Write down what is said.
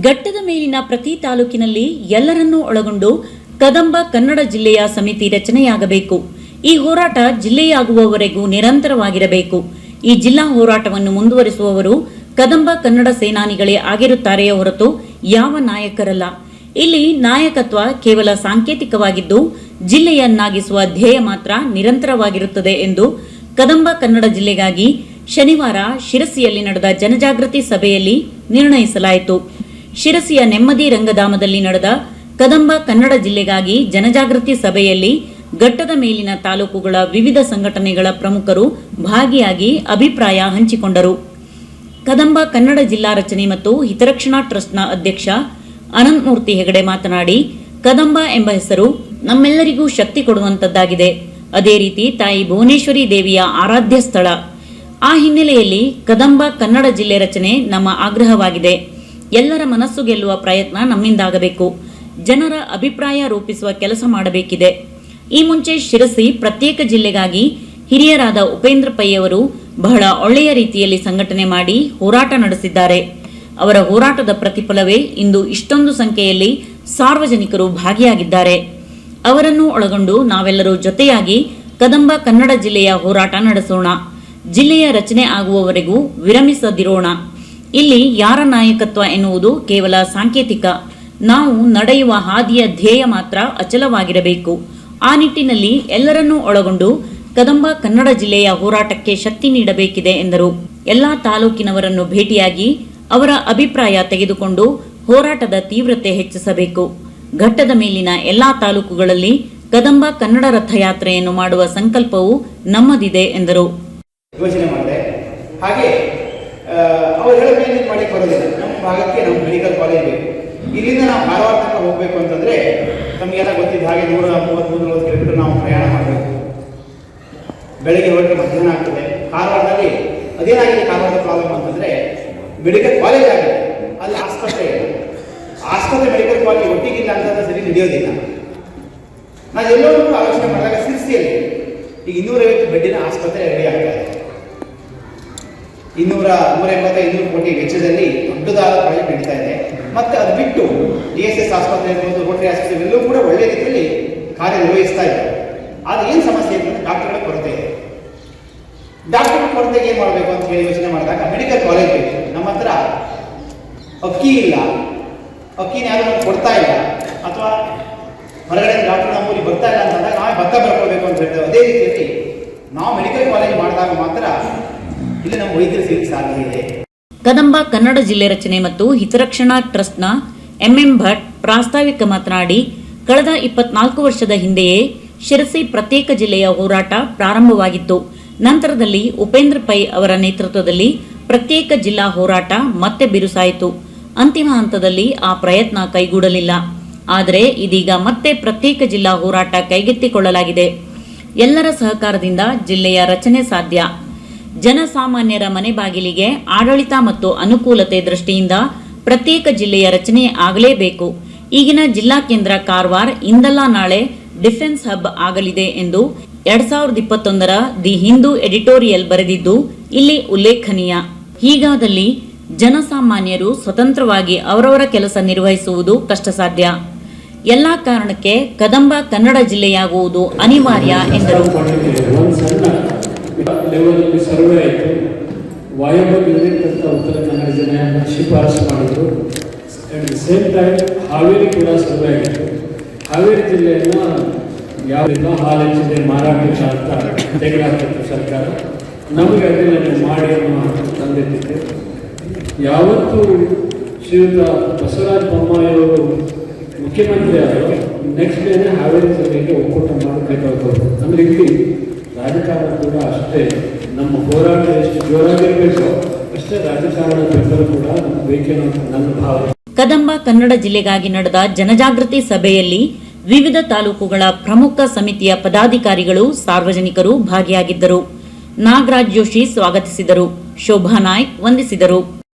ಘಟ್ಟದ ಮೇಲಿನ ಪ್ರತಿ ತಾಲೂಕಿನಲ್ಲಿ ಎಲ್ಲರನ್ನೂ ಒಳಗೊಂಡು ಕದಂಬ ಕನ್ನಡ ಜಿಲ್ಲೆಯ ಸಮಿತಿ ರಚನೆಯಾಗಬೇಕು. ಈ ಹೋರಾಟ ಜಿಲ್ಲೆಯಾಗುವವರೆಗೂ ನಿರಂತರವಾಗಿರಬೇಕು. ಈ ಜಿಲ್ಲಾ ಹೋರಾಟವನ್ನು ಮುಂದುವರಿಸುವವರು ಕದಂಬ ಕನ್ನಡ ಸೇನಾನಿಗಳೇ ಆಗಿರುತ್ತಾರೆಯೇ ಹೊರತು ಯಾವ ನಾಯಕರಲ್ಲ. ಇಲ್ಲಿ ನಾಯಕತ್ವ ಕೇವಲ ಸಾಂಕೇತಿಕವಾಗಿದ್ದು, ಜಿಲ್ಲೆಯನ್ನಾಗಿಸುವ ಧ್ಯೇಯ ಮಾತ್ರ ನಿರಂತರವಾಗಿರುತ್ತದೆ ಎಂದು ಕದಂಬ ಕನ್ನಡ ಜಿಲ್ಲೆಗಾಗಿ ಶನಿವಾರ ಶಿರಸಿಯಲ್ಲಿ ನಡೆದ ಜನಜಾಗೃತಿ ಸಭೆಯಲ್ಲಿ ನಿರ್ಣಯಿಸಲಾಯಿತು. ಶಿರಸಿಯ ನೆಮ್ಮದಿ ರಂಗಧಾಮದಲ್ಲಿ ನಡೆದ ಕದಂಬ ಕನ್ನಡ ಜಿಲ್ಲೆಗಾಗಿ ಜನಜಾಗೃತಿ ಸಭೆಯಲ್ಲಿ ಘಟ್ಟದ ಮೇಲಿನ ತಾಲೂಕುಗಳ ವಿವಿಧ ಸಂಘಟನೆಗಳ ಪ್ರಮುಖರು ಭಾಗಿಯಾಗಿ ಅಭಿಪ್ರಾಯ ಹಂಚಿಕೊಂಡರು. ಕದಂಬ ಕನ್ನಡ ಜಿಲ್ಲಾ ರಚನೆ ಮತ್ತು ಹಿತರಕ್ಷಣಾ ಟ್ರಸ್ಟ್ನ ಅಧ್ಯಕ್ಷ ಅನಂತಮೂರ್ತಿ ಹೆಗಡೆ ಮಾತನಾಡಿ, ಕದಂಬ ಎಂಬ ಹೆಸರು ನಮ್ಮೆಲ್ಲರಿಗೂ ಶಕ್ತಿ ಕೊಡುವಂತದ್ದಾಗಿದೆ. ಅದೇ ರೀತಿ ತಾಯಿ ಭುವನೇಶ್ವರಿ ದೇವಿಯ ಆರಾಧ್ಯ ಸ್ಥಳ. ಆ ಹಿನ್ನೆಲೆಯಲ್ಲಿ ಕದಂಬ ಕನ್ನಡ ಜಿಲ್ಲೆ ರಚನೆ ನಮ್ಮ ಆಗ್ರಹವಾಗಿದೆ. ಎಲ್ಲರ ಮನಸ್ಸು ಗೆಲ್ಲುವ ಪ್ರಯತ್ನ ನಮ್ಮಿಂದಾಗಬೇಕು. ಜನರ ಅಭಿಪ್ರಾಯ ರೂಪಿಸುವ ಕೆಲಸ ಮಾಡಬೇಕಿದೆ. ಈ ಮುಂಚೆ ಶಿರಸಿ ಪ್ರತ್ಯೇಕ ಜಿಲ್ಲೆಗಾಗಿ ಹಿರಿಯರಾದ ಉಪೇಂದ್ರ ಪೈಯವರು ಬಹಳ ಒಳ್ಳೆಯ ರೀತಿಯಲ್ಲಿ ಸಂಘಟನೆ ಮಾಡಿ ಹೋರಾಟ ನಡೆಸಿದ್ದಾರೆ. ಅವರ ಹೋರಾಟದ ಪ್ರತಿಫಲವೇ ಇಂದು ಇಷ್ಟೊಂದು ಸಂಖ್ಯೆಯಲ್ಲಿ ಸಾರ್ವಜನಿಕರು ಭಾಗಿಯಾಗಿದ್ದಾರೆ. ಅವರನ್ನು ಒಳಗೊಂಡು ನಾವೆಲ್ಲರೂ ಜೊತೆಯಾಗಿ ಕದಂಬ ಕನ್ನಡ ಜಿಲ್ಲೆಯ ಹೋರಾಟ ನಡೆಸೋಣ. ಜಿಲ್ಲೆಯ ರಚನೆ ಆಗುವವರೆಗೂ ವಿರಮಿಸದಿರೋಣ. ಇಲ್ಲಿ ಯಾರ ನಾಯಕತ್ವ ಎನ್ನುವುದು ಕೇವಲ ಸಾಂಕೇತಿಕ. ನಾವು ನಡೆಯುವ ಹಾದಿಯ ಧ್ಯೇಯ ಮಾತ್ರ ಅಚಲವಾಗಿರಬೇಕು. ಆ ನಿಟ್ಟಿನಲ್ಲಿ ಎಲ್ಲರನ್ನೂ ಒಳಗೊಂಡು ಕದಂಬ ಕನ್ನಡ ಜಿಲ್ಲೆಯ ಹೋರಾಟಕ್ಕೆ ಶಕ್ತಿ ನೀಡಬೇಕಿದೆ ಎಂದರು. ಎಲ್ಲಾ ತಾಲೂಕಿನವರನ್ನು ಭೇಟಿಯಾಗಿ ಅವರ ಅಭಿಪ್ರಾಯ ತೆಗೆದುಕೊಂಡು ಹೋರಾಟದ ತೀವ್ರತೆ ಹೆಚ್ಚಿಸಬೇಕು. ಘಟ್ಟದ ಮೇಲಿನ ಎಲ್ಲಾ ತಾಲೂಕುಗಳಲ್ಲಿ ಕದಂಬ ಕನ್ನಡ ರಥಯಾತ್ರೆಯನ್ನು ಮಾಡುವ ಸಂಕಲ್ಪವು ನಮ್ಮದಿದೆ ಎಂದರು. ಅವ್ರು ಹೇಳೋ ಮೇಲೆ ಮಾಡಕ್ಕೆ ಬರೋದಿಲ್ಲ. ನಮ್ಮ ಭಾಗಕ್ಕೆ ನಮ್ಮ ಮೆಡಿಕಲ್ ಕಾಲೇಜ್ ಬೇಕು. ಇಲ್ಲಿಂದ ನಾವು ಕಾರವಾರ ತನಕ ಹೋಗ್ಬೇಕು ಅಂತಂದ್ರೆ ನಮಗೆಲ್ಲ ಗೊತ್ತಿದ್ದ ಹಾಗೆ ನೂರ ಮೂವತ್ತ್ ನಲವತ್ತು ಕಿಲೋಮೀಟರ್ ನಾವು ಪ್ರಯಾಣ ಮಾಡಬೇಕು. ಬೆಳಗ್ಗೆ ಹೊರಟರೆ ಮಧ್ಯಾಹ್ನ ಆಗ್ತದೆ. ಕಾರವಾರದಲ್ಲಿ ಅದೇನಾಗಿದೆ ಕಾರವಾರದ ಪ್ರಾಬ್ಲಮ್ ಅಂತಂದ್ರೆ ಮೆಡಿಕಲ್ ಕಾಲೇಜ್ ಆಗಿದೆ. ಅಲ್ಲಿ ಆಸ್ಪತ್ರೆ ಇದೆ ಆಸ್ಪತ್ರೆ ಮೆಡಿಕಲ್ ಕಾಲೇಜ್ ಒಟ್ಟಿಗಿಲ್ಲ ಅಂತಂದ್ರೆ ಸರಿ ನಡೆಯೋದಿಲ್ಲ. ನಾನು ಎಲ್ಲೋ ಒಂದು ಆಲೋಚನೆ ಮಾಡಿದಾಗ ಸಿರ್ಸಿಯಲ್ಲಿ ಈಗ ಇನ್ನೂರೈವತ್ತು ಬೆಡ್ಡಿನ ಆಸ್ಪತ್ರೆ ರೆಡಿ ಆಗ್ತಾ ಇದೆ. ಇನ್ನೂರ ನೂರ ಎಂಬತ್ತ ಇನ್ನೂರು ಕೋಟಿ ವೆಚ್ಚದಲ್ಲಿ ದೊಡ್ಡದಾದ ಪ್ರಾಜೆಕ್ಟ್ ನಡೀತಾ ಇದೆ. ಮತ್ತೆ ಅದು ಬಿಟ್ಟು ಡಿ ಎಸ್ ಎಸ್ ಆಸ್ಪತ್ರೆ ಇರ್ಬೋದು, ರೋಟರಿ ಆಸ್ಪತ್ರೆ ಇವೆಲ್ಲೂ ಕೂಡ ಒಳ್ಳೆಯ ರೀತಿಯಲ್ಲಿ ಕಾರ್ಯನಿರ್ವಹಿಸ್ತಾ ಇದೆ. ಆದರೆ ಏನು ಸಮಸ್ಯೆ ಅಂತಂದರೆ ಡಾಕ್ಟರ್ಗಳ ಕೊರತೆ ಇದೆ. ಡಾಕ್ಟರ್ ಕೊರತೆಗೆ ಏನು ಮಾಡಬೇಕು ಅಂತ ಹೇಳಿ ಯೋಚನೆ ಮಾಡಿದಾಗ ಮೆಡಿಕಲ್ ಕಾಲೇಜ್ ಬೇಕು. ನಮ್ಮ ಹತ್ರ ಅಕ್ಕಿ ಇಲ್ಲ. ಅಕ್ಕಿನ ಯಾರು ಕೊಡ್ತಾ ಇಲ್ಲ. ಅಥವಾ ಹೊರಗಡೆ ಡಾಕ್ಟರ್ ನಮ್ಮೂರಿಗೆ ಬರ್ತಾ ಇಲ್ಲ ಅಂತಂದಾಗ ನಾವೇ ಭತ್ತ ಬರ್ಕೊಳ್ಬೇಕು ಅಂತ ಹೇಳ್ತೇವೆ. ಅದೇ ರೀತಿಯಲ್ಲಿ ನಾವು ಮೆಡಿಕಲ್ ಕಾಲೇಜ್ ಮಾಡಿದಾಗ ಮಾತ್ರ ಇಲ್ಲಿ ನಮ್ಮ ವೈದ್ಯರು ಸಿಗಲಿಕ್ಕೆ ಸಾಧ್ಯ ಇದೆ. ಕದಂಬ ಕನ್ನಡ ಜಿಲ್ಲೆ ರಚನೆ ಮತ್ತು ಹಿತರಕ್ಷಣಾ ಟ್ರಸ್ಟ್ನ ಎಂಎಂ ಭಟ್ ಪ್ರಾಸ್ತಾವಿಕ ಮಾತನಾಡಿ, ಕಳೆದ ಇಪ್ಪತ್ನಾಲ್ಕು ವರ್ಷದ ಹಿಂದೆಯೇ ಶಿರಸಿ ಪ್ರತ್ಯೇಕ ಜಿಲ್ಲೆಯ ಹೋರಾಟ ಪ್ರಾರಂಭವಾಗಿತ್ತು. ನಂತರದಲ್ಲಿ ಉಪೇಂದ್ರ ಪೈ ಅವರ ನೇತೃತ್ವದಲ್ಲಿ ಪ್ರತ್ಯೇಕ ಜಿಲ್ಲಾ ಹೋರಾಟ ಮತ್ತೆ ಬಿರುಸಾಯಿತು. ಅಂತಿಮ ಹಂತದಲ್ಲಿ ಆ ಪ್ರಯತ್ನ ಕೈಗೂಡಲಿಲ್ಲ. ಆದರೆ ಇದೀಗ ಮತ್ತೆ ಪ್ರತ್ಯೇಕ ಜಿಲ್ಲಾ ಹೋರಾಟ ಕೈಗೆತ್ತಿಕೊಳ್ಳಲಾಗಿದೆ. ಎಲ್ಲರ ಸಹಕಾರದಿಂದ ಜಿಲ್ಲೆಯ ರಚನೆ ಸಾಧ್ಯ. ಜನಸಾಮಾನ್ಯರ ಮನೆ ಬಾಗಿಲಿಗೆ ಆಡಳಿತ ಮತ್ತು ಅನುಕೂಲತೆ ದೃಷ್ಟಿಯಿಂದ ಪ್ರತ್ಯೇಕ ಜಿಲ್ಲೆಯ ರಚನೆ ಆಗಲೇಬೇಕು. ಈಗಿನ ಜಿಲ್ಲಾ ಕೇಂದ್ರ ಕಾರವಾರ ಇಂದಲ್ಲ ನಾಳೆ ಡಿಫೆನ್ಸ್ ಹಬ್ ಆಗಲಿದೆ ಎಂದು ಎರಡ್ ಸಾವಿರದ ಇಪ್ಪತ್ತೊಂದರ ದಿ ಹಿಂದೂ ಎಡಿಟೋರಿಯಲ್ ಬರೆದಿದ್ದು ಇಲ್ಲಿ ಉಲ್ಲೇಖನೀಯ. ಹೀಗಾದಲ್ಲಿ ಜನಸಾಮಾನ್ಯರು ಸ್ವತಂತ್ರವಾಗಿ ಅವರವರ ಕೆಲಸ ನಿರ್ವಹಿಸುವುದು ಕಷ್ಟ ಸಾಧ್ಯ ಎಲ್ಲಾ ಕಾರಣಕ್ಕೆ ಕದಂಬ ಕನ್ನಡ ಜಿಲ್ಲೆಯಾಗುವುದು ಅನಿವಾರ್ಯ ಎಂದರು. ಲೆವೆಲಲ್ಲಿ ಸರ್ವೆ ಆಯಿತು. ವಾಯಬಲ್ ಯೂನಿಟ್ ಉತ್ತರ ಕನ್ನಡ ಜನ ಶಿಫಾರಸು ಮಾಡಿದರು. At the same time Haveri ಕೂಡ ಸರ್ವೆ ಆಗಿತ್ತು. ಹಾವೇರಿ ಜಿಲ್ಲೆಯನ್ನು ಯಾವ ರೀತಿ ಹಾಲು ಹೆಚ್ಚಿದೆ ಮಾರಾಟಕ್ಕೆ ಅಂತ ತೆಗೆದಾಕಿತ್ತು ಸರ್ಕಾರ. ನಮಗೆ ಅದನ್ನು ಮಾಡಿ ಅನ್ನೋ ತಂದಿದ್ದಿದೆ ಯಾವತ್ತು ಶ್ರೀಯುತ ಬಸವರಾಜ ಬೊಮ್ಮಾಯಿಯವರು ಮುಖ್ಯಮಂತ್ರಿ ಆದರು ನೆಕ್ಸ್ಟ್ ಡೇನೆ ಹಾವೇರಿ ಜಿಲ್ಲೆಗೆ ಒಕ್ಕೂಟ ಮಾಡಬೇಕಾಗಬಹುದು ಅಂದರೆ ಇಲ್ಲಿ ರಾಜಕಾರಣ ಕೂಡ ಅಷ್ಟೇ, ನಮ್ಮ ಹೋರಾಟ ಎಷ್ಟು ಜೋರಾಗಿರಬೇಕು ಅಷ್ಟೇ ರಾಜಕಾರಣ ಬೆಂಬಲ ಕೂಡ ಬೇಕೇನೋ ನನ್ನ ಭಾವನೆ. ಕದಂಬ ಕನ್ನಡ ಜಿಲ್ಲೆಗಾಗಿ ನಡೆದ ಜನಜಾಗೃತಿ ಸಭೆಯಲ್ಲಿ ವಿವಿಧ ತಾಲೂಕುಗಳ ಪ್ರಮುಖ ಸಮಿತಿಯ ಪದಾಧಿಕಾರಿಗಳು, ಸಾರ್ವಜನಿಕರು ಭಾಗಿಯಾಗಿದ್ದರು. ನಾಗರಾಜ್ ಜೋಶಿ ಸ್ವಾಗತಿಸಿದರು. ಶೋಭಾ ನಾಯ್ಕ್ ವಂದಿಸಿದರು.